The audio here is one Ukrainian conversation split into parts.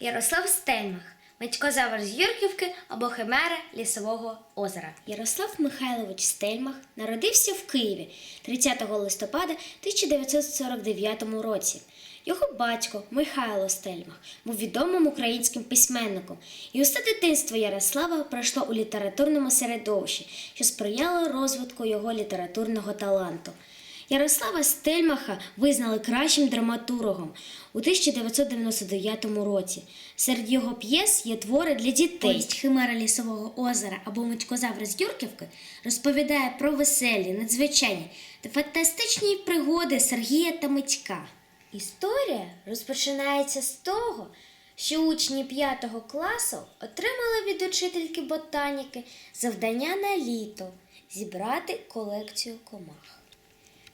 Ярослав Стельмах, Митькозавр з Юрківки або Химера Лісового озера. Ярослав Михайлович Стельмах народився в Києві 30 листопада 1949 році. Його батько Михайло Стельмах був відомим українським письменником, і усе дитинство Ярослава пройшло у літературному середовищі, що сприяло розвитку його літературного таланту. Ярослава Стельмаха визнали кращим драматургом у 1999 році. Серед його п'єс є твори для дітей. Повість Химера лісового озера або Митькозавр з Юрківки розповідає про веселі, надзвичайні та фантастичні пригоди Сергія та Митька. Історія розпочинається з того, що учні 5 класу отримали від учительки ботаніки завдання на літо зібрати колекцію комах.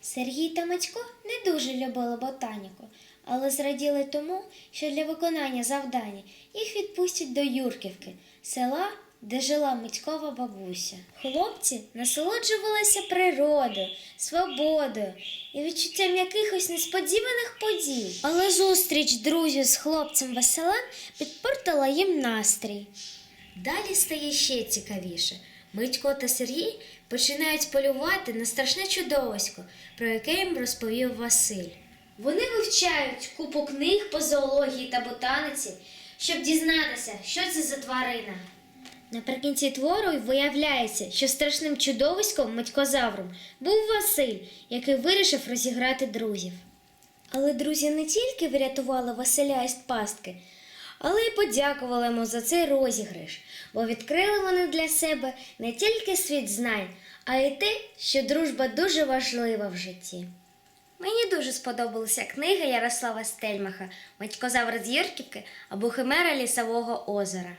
Сергій та Митько не дуже любили ботаніку, але зраділи тому, що для виконання завдання їх відпустять до Юрківки, села, де жила Митькова бабуся. Хлопці насолоджувалися природою, свободою і відчуттям якихось несподіваних подій. Але зустріч друзів з хлопцем Веселем підпортила їм настрій. Далі стає ще цікавіше. Митько та Сергій починають полювати на страшне чудовисько, про яке їм розповів Василь. Вони вивчають купу книг по зоології та ботаниці, щоб дізнатися, що це за тварина. Наприкінці твору виявляється, що страшним чудовиськом Митькозавром був Василь, який вирішив розіграти друзів. Але друзі не тільки врятували Василя із пастки, але й подякували йому за цей розіграш, бо відкрили вони для себе не тільки світ знань, а й те, що дружба дуже важлива в житті. Мені дуже сподобалася книга Ярослава Стельмаха Матькозавр з Юрківки або Химера Лісового озера.